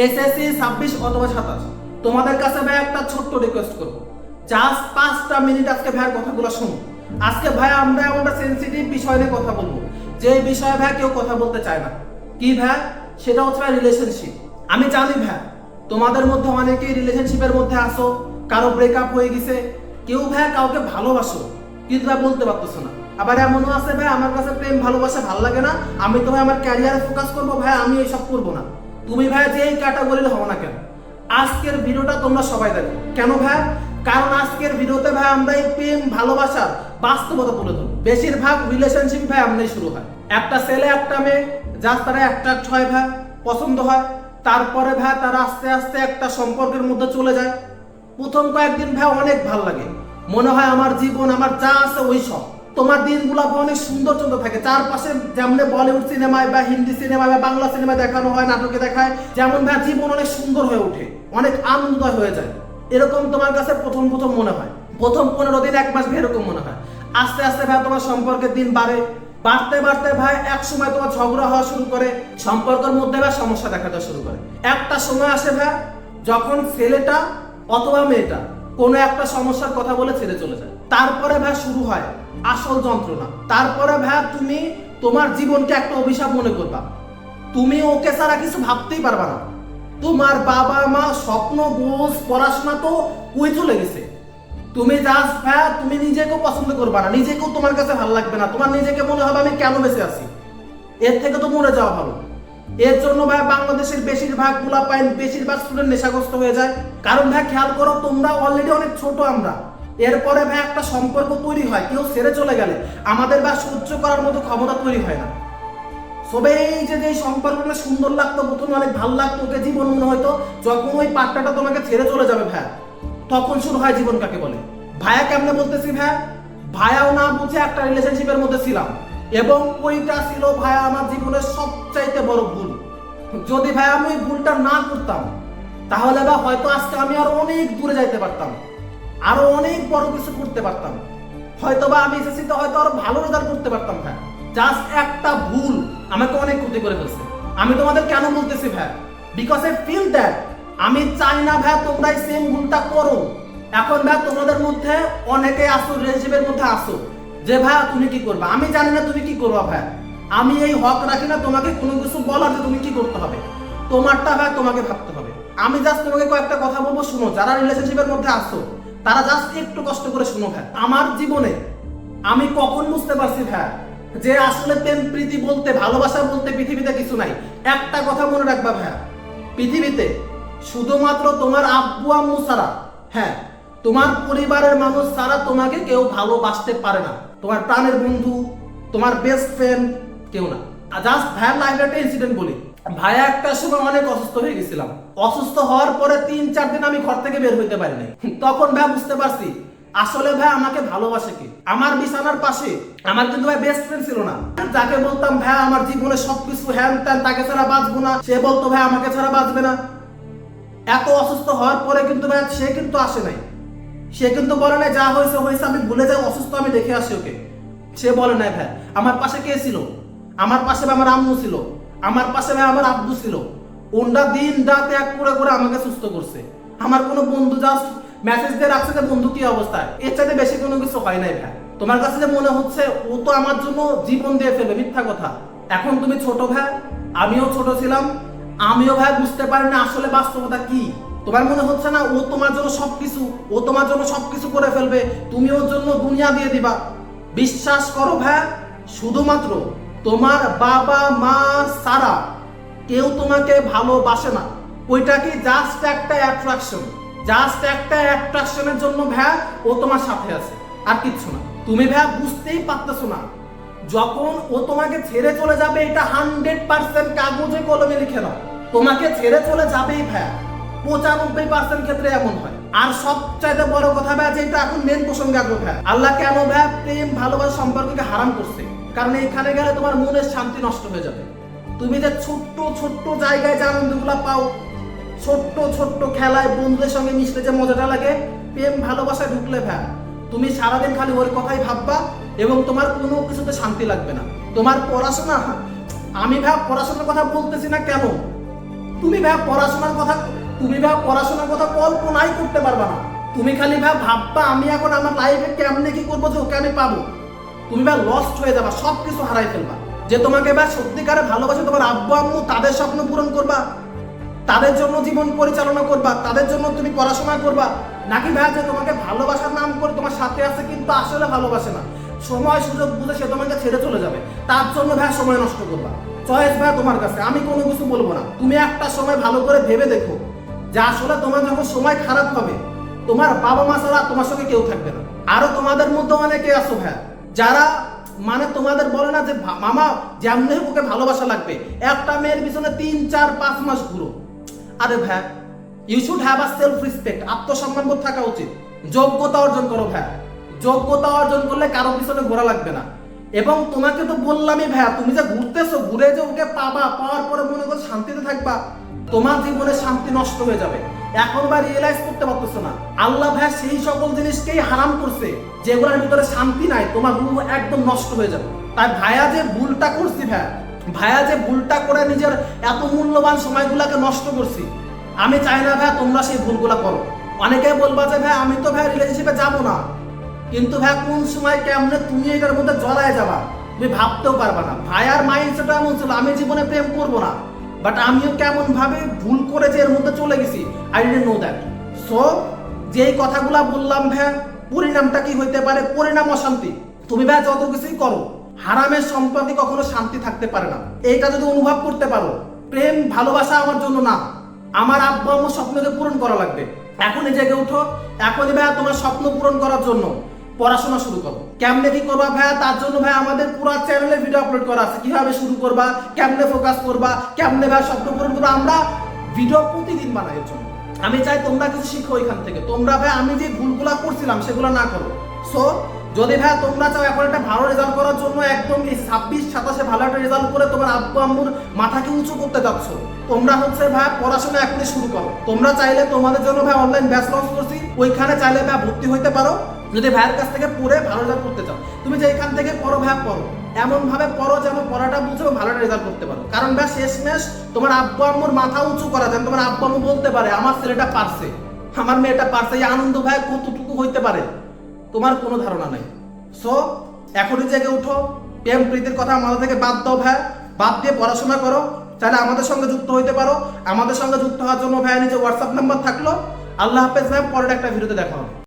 SSC ছাব্বিশ অথবা সাতাশ। তোমাদের কাছে ভাই একটা ছোট্ট রিকোয়েস্ট করব। জাস্ট পাঁচটা মিনিট আজকে ভাইয়ের কথাগুলো শুনো আজকে ভাই আমরা এমনটা সেন্সিটিভ বিষয় নিয়ে কথা বলব। যে বিষয়ে ভাই কেউ কথা বলতে চায় না। কি ভাই? সেটা হচ্ছে ভাই রিলেশনশিপ আমি জানি ভাই, তোমাদের মধ্যে অনেকেই রিলেশনশিপের মধ্যে আসো কারও ব্রেকআপ হয়ে গেছে। কেউ ভাই কাউকে ভালোবাসো, কিন্তু ভাই বলতে পারতেছো না। আবার এমনও আছে ভাই, আমার কাছে প্রেম, ভালোবাসা ভালো লাগে না। আমি তো ভাই আমার ক্যারিয়ারে ফোকাস করব ভাই, আমি এইসব করব না। তুমি ভাই যে এই ক্যাটাগরির হও না কেন? আজকের ভিডিওটা তোমরা সবাই দেখো। কেন ভাই কারণ আজকের ভিডিওতে ভাই আমরা এই প্রেম, ভালোবাসার বাস্তবতা তুলে ধরবো। বেশিরভাগ রিলেশনশিপ ভাই আমরাই শুরু হয়। একটা ছেলে, একটা মেয়ে, যার তারা একটা ছয় ভাই পছন্দ হয়, তারপরে ভাই তারা আস্তে আস্তে একটা সম্পর্কের মধ্যে চলে যায়। প্রথম কয়েকদিন ভাই অনেক ভালো লাগে। মনে হয় আমার জীবন, আমার যা আছে ওই সব। তোমার দিনগুলো অনেক সুন্দর চলতে থাকে। চারপাশে যেমন বলিউড সিনেমায় বা হিন্দি সিনেমায় বা বাংলা সিনেমায় দেখানো হয়, নাটকে দেখায়, যেমন ভাই জীবন অনেক সুন্দর হয়ে ওঠে, অনেক আনন্দময় হয়ে যায়। এরকম তোমার কাছে প্রথম প্রথম মনে হয়। প্রথম পনেরো দিন, এক মাস এরকম মনে হয়। আস্তে আস্তে ভাই তোমার সম্পর্কের দিন বাড়ে। বাড়তে বাড়তে ভাই এক সময় তোমার ঝগড়া হওয়া শুরু করে, সম্পর্কের মধ্যে ভাই সমস্যা দেখা দেওয়া শুরু করে। একটা সময় আসে ভাই, যখন ছেলেটা অথবা মেয়েটা কোনো একটা সমস্যার কথা বলে ছেড়ে চলে যায়। তারপরে ভাই শুরু হয় আসল যন্ত্রণা। তারপরে ভাই তুমি তোমার জীবনকে একটা অভিশাপ মনে করবা। তুমি ওকে ছাড়া কিছু ভাবতেই পারবা না। তোমার বাবা মা স্বপ্ন, বোঝ, পড়াশোনা তো কই চলে গেছে? তুমি জাস্ট ভাই, তুমি নিজেকেও পছন্দ করবা না। নিজেকেও তোমার কাছে ভালো লাগবে না। তোমার নিজেকে মনে হবে আমি কেন বেঁচে আছি? এর থেকে তো মরে যাওয়া ভালো। এর জন্য ভাই বাংলাদেশের বেশিরভাগগুলা পাইন বেশিরভাগ স্টুডেন্ট নেশাগ্রস্ত হয়ে যায়। কারণ ভাই খেয়াল করো, তোমরা অলরেডি অনেক ছোট আমরা। এরপরে ভাই একটা সম্পর্ক তৈরি হয়, কেউ ছেড়ে চলে গেলে আমাদের ভাই সহ্য করার মতো ক্ষমতা তৈরি হয় না। তবে এই যে যে এই সম্পর্কটা সুন্দর লাগতো, প্রথমে অনেক ভালো লাগতো, ওকে জীবন মনে হয়তো যখন ওই পাট্টাটা তোমাকে ছেড়ে চলে যাবে ভাইয়া তখন শুরু হয় জীবন কাকে বলে? ভাইয়া কেমনে বলতেছি ভাইয়া ভাইয়াও না বুঝে একটা রিলেশনশিপের মধ্যে ছিলাম, এবং ওইটা ছিল ভাইয়া আমার জীবনের সবচাইতে বড় ভুল। যদি ভাই আমি ভুলটা না করতাম, তাহলে বা হয়তো আজকে আমি আর অনেক দূরে যাইতে পারতাম। আরও অনেক বড় কিছু করতে পারতাম। হয়তো বা আমি এসএসসিতে হয়তো আরও ভালো রেজাল্ট করতে পারতাম, ভাই। জাস্ট একটা ভুল আমাকে অনেক ক্ষতি করে ফেলছে। আমি তোমাদের কেন বলতেছি, ভাই? বিকজ আই ফিল দ্যাট আমি চাই না, ভাই তোমরা এই সেম ভুলটা করো। এখন, ভাই, তোমাদের মধ্যে অনেকে আসো রিলেশনশিপের মধ্যে আসো যে, ভাই, তুমি কি করবে? আমি জানি না তুমি কি করবা, ভাই। আমি এই হক রাখি না, তোমাকে কোনো কিছু বলার যে তুমি কি করতে হবে। তোমারটা, ভাই, তোমাকে ভাবতে হবে। আমি জাস্ট তোমাকে কয়েকটা কথা বলব, শুনো, যারা রিলেশনশিপের মধ্যে আসো তারা জাস্ট একটু কষ্ট করে শুনো ভাই। আমার জীবনে আমি কখন বুঝতে পারছি ভাই, যে আসলে প্রেম, প্রীতি বলতে, ভালোবাসা বলতে পৃথিবীতে কিছু নাই। একটা কথা মনে রাখবা ভাইয়া পৃথিবীতে শুধুমাত্র তোমার আব্বু, আম্মু ছাড়া হ্যাঁ তোমার পরিবারের মানুষ ছাড়া তোমাকে কেউ ভালোবাসতে পারে না। তোমার প্রাণের বন্ধু, তোমার বেস্ট ফ্রেন্ড কেউ না। জাস্ট ভাইয়ার লাইফে একটা ইনসিডেন্ট বলি। ভাইয়া একটা সময় অনেক অসুস্থ হয়ে গেছিলাম। অসুস্থ হওয়ার পরে তিন, চার দিন আমি ঘর থেকে বের হইতে পারি নাই। তখন ভাই বুঝতে পারছি, আসলে ভাই আমাকে ভালোবাসে কি? আমার বিছানার পাশে আমার কিন্তু ভাই বেস্ট ফ্রেন্ড ছিল না। যাকে বলতাম ভাই আমার জীবনে সবকিছু হ্যান ত্যান, তাকে ছাড়া বাঁচবো না। সে বলতো ভাই আমাকে ছাড়া বাঁচবে না। এত অসুস্থ হওয়ার পরে কিন্তু ভাই সে কিন্তু আসে নাই। সে কিন্তু বলে নাই, যা হয়েছে হয়েছে, আমি ভুলে যাই, অসুস্থ, আমি দেখে আসি ওকে। সে বলে নাই ভাই আমার পাশে কে ছিল? আমার পাশে আমার আম্মু ছিল। আমার পাশে ভাই আমার আব্বু ছিল। ওনরা দিন রাত এক করে করে আমাকে সুস্থ করছে। আমার কোনো বন্ধু জাস্ট মেসেজ দিয়ে রাখছে যে, বন্ধু, কি অবস্থা? এর চাইতে বেশি কোনো কিছু হয় নাই ভাই। তোমার কাছে যে মনে হচ্ছে, ও তো আমার জন্য জীবন দিয়ে ফেলবে, মিথ্যা কথা। এখন তুমি ছোট ভাই, আমিও ছোট ছিলাম। আমিও ভাই বুঝতে পারি না আসলে বাস্তবতা কি। তোমার মনে হচ্ছে না ও তোমার জন্য সবকিছু, ও তোমার জন্য সবকিছু করে ফেলবে? তুমি ওর জন্য দুনিয়া দিয়ে দিবা। বিশ্বাস করো ভাই, শুধুমাত্র তোমার বাবা মা সারা কেউ তোমাকে ভালোবাসে না। ওইটা কি জাস্ট একটা অ্যাট্রাকশন জাস্ট একটা অ্যাট্রাকশনের জন্য ভ্যা, ও তোমার সাথে আছে। আর কিচ্ছু না। তুমি ভ্যা বুঝতেই পারতেছো না। যখন ও তোমাকে ছেড়ে চলে যাবে, এটা হান্ড্রেড পার্সেন্ট কাগজে কলমে লিখে নাও। তোমাকে ছেড়ে চলে যাবেই ভ্যা। পঁচানব্বই পার্সেন্ট ক্ষেত্রে এমন হয়। আর সবচাইতে বড় কথা ভাই যেটা এখন মেন প্রসঙ্গে আসব ভাই আল্লাহ কেন ভ্যা প্রেম, ভালোবাসা সম্পর্ককে হারাম করছে? কারণ এইখানে গেলে তোমার মনের শান্তি নষ্ট হয়ে যাবে। তুমি যে ছোট্ট ছোট্ট জায়গায় যে আনন্দগুলো পাও, ছোট্ট ছোট্ট খেলায় বন্ধুদের সঙ্গে মিশলে যে মজাটা লাগে, প্রেম ভালোবাসায় ঢুকলে ভাই তুমি সারাদিন খালি ওর কথাই ভাববা এবং তোমার কোনো কিছুতে শান্তি লাগবে না। তোমার পড়াশোনা, আমি ভাই পড়াশোনার কথা বলতেছি না কেন? তুমি ভাই পড়াশোনার কথা, তুমি ভাই পড়াশোনার কথা কল্পনাই করতে পারবা না। তুমি খালি ভাই ভাববা, আমি এখন আমার লাইফে কেমনে কি করব যে ওকে আমি পাবো? তুমি ভাই লস্ট হয়ে যাবা সব কিছু হারাই ফেলবা। যে তোমাকে ভাই সত্যিকারে ভালোবাসে, তোমার আব্বু, আম্মু তাদের স্বপ্ন পূরণ করবা, তাদের জন্য জীবন পরিচালনা করবা, তাদের জন্য তুমি পড়াশোনা করবা। নাকি ভাই, যে তোমাকে ভালোবাসার নাম করে তোমার সাথে আছে কিন্তু আসলে ভালোবাসে না। সময়, সুযোগ বুঝে সে তোমাকে ছেড়ে চলে যাবে। তার জন্য ভাই, সময় নষ্ট করবা। চয়েস ভাই, তোমার কাছে। আমি কোনো কিছু বলব না। তুমি একটা সময় ভালো করে ভেবে দেখো যে আসলে তোমার যখন সময় খারাপ হবে, তোমার বাবা মা ছাড়া তোমার সঙ্গে কেউ থাকবে না। আরও তোমাদের মধ্যে অনেকে আছো ভাই। যারা মানে তোমাদের বলে না যে মামা, যেমনি হোক ওকে ভালোবাসা লাগবে। একটা মেয়ের পিছনে তিন, চার, পাঁচ মাস ঘুরো। আরে ভাই you should have a self respect আত্মসম্মান বোধ থাকা উচিত। যোগ্যতা অর্জন করো ভাই যোগ্যতা অর্জন করলে কারও পিছনে ঘোরা লাগবে না। এবং তোমাকে তো বললামই ভাইয়া তুমি যে ঘুরতেছো, ঘুরে যে ওকে পাবা, পাওয়ার পরে মনে করো শান্তিতে থাকবা। তোমার জীবনে শান্তি নষ্ট হয়ে যাবে। এখন বা রিয়েলাইজ করতে পারতেছো না। আল্লাহ ভাই সেই সকল জিনিসকেই হারাম করছে, যেগুলোর ভিতরে শান্তি নাই, তোমার রূহ একদম নষ্ট হয়ে যাবে। তাই ভাইয়া যে ভুলটা করছি ভাইয়া ভাইয়া যে ভুলটা করে নিজের এত মূল্যবান সময়গুলোকে নষ্ট করছি, আমি চাই না ভাইয়া তোমরা সেই ভুলগুলো করো। অনেকে বলবা যে ভাই, আমি তো ভাই রিলেশনশিপে যাব না। কিন্তু ভাই, কোন সময় কেমনে তুমি এটার মধ্যে জড়ায় যাবা, তুমি ভাবতেও পারবা না। ভাইয়ার মাইন্ডসেট এমন ছিল, আমি জীবনে প্রেম করব না। বাট আমিও কেমন ভাবে ভুল করে যে এর মধ্যে চলে গেছি? I don't know that so যেই কথাগুলা বললাম ভাই পরিণামটা কি হইতে পারে? পরিণাম অশান্তি। তুমি ভাই যত কিছুই করো, হারামের সম্পর্কে কখনো শান্তি থাকতে পারে না। এইটা যদি অনুভব করতে পারো, প্রেম, ভালোবাসা আমার জন্য না। আমার আব্বা আমার স্বপ্নকে পূরণ করা লাগবে। এখনই জেগে উঠো। এখনই ভাইয়া তোমার স্বপ্ন পূরণ করার জন্য। পড়াশোনা শুরু করো। কেমনে কি করবা ভাইয়া তার জন্য ভাই আমাদের পুরো চ্যানেলে ভিডিও আপলোড করা আছে। কীভাবে শুরু করবা? কেমনে ফোকাস করবা? কেমনে ভাই স্বপ্ন পূরণ করবা? আমরা ভিডিও প্রতিদিন বানাই এর জন্য। আমি চাই তোমরা কিছু শিখো এখান থেকে। তোমরা ভাই, আমি যে ভুলগুলা করছিলাম, সেগুলো না করো। সো যদি ভাই তোমরা চাও এখন একটা ভালো রেজাল্ট করার জন্য, একদম এই ছাব্বিশ সাতাশে ভালো একটা রেজাল্ট করে তোমার আব্বু আম্মুর মাথাকে উঁচু করতে যাচ্ছ। তোমরা হচ্ছে ভাই পড়াশোনা এখনই শুরু করো। তোমরা চাইলে তোমাদের জন্য ভাই অনলাইন ব্যাচ লঞ্চ করছি, ওইখানে চাইলে ভাই ভর্তি হইতে পারো। যদি ভাইয়ের কাছ থেকে পড়ে ভালো রেজাল্ট করতে চাও। তুমি যে এখান থেকে পড়ো ভাই, পড়ো। এমন ভাবে পড়ো যেন পড়াটা বুঝে ভালো রেজাল্ট করতে পারো। কারণ ভাই শেষমেশ তোমার আব্বু আম্মুর মাথা উঁচু করা যেন তোমার আব্বু আম্মু বলতে পারে, আমার ছেলেটা পারছে। আমার মেয়েটা পারছে। এই আনন্দ ভাই কতটুকু হইতে পারে? তোমার কোনো ধারণা নাই। সো এখনই জেগে উঠো। প্রেম প্রীতির কথা আমাদের থেকে বাদ দাও ভাই। বাদ দিয়ে পড়াশোনা করো। তাহলে আমাদের সঙ্গে যুক্ত হইতে পারো। আমাদের সঙ্গে যুক্ত হওয়ার জন্য ভাইয়া নিজে হোয়াটসঅ্যাপ নাম্বার থাকল। আল্লাহ হাফেজ ভাই, পরের একটা ভিডিওতে দেখা হবে।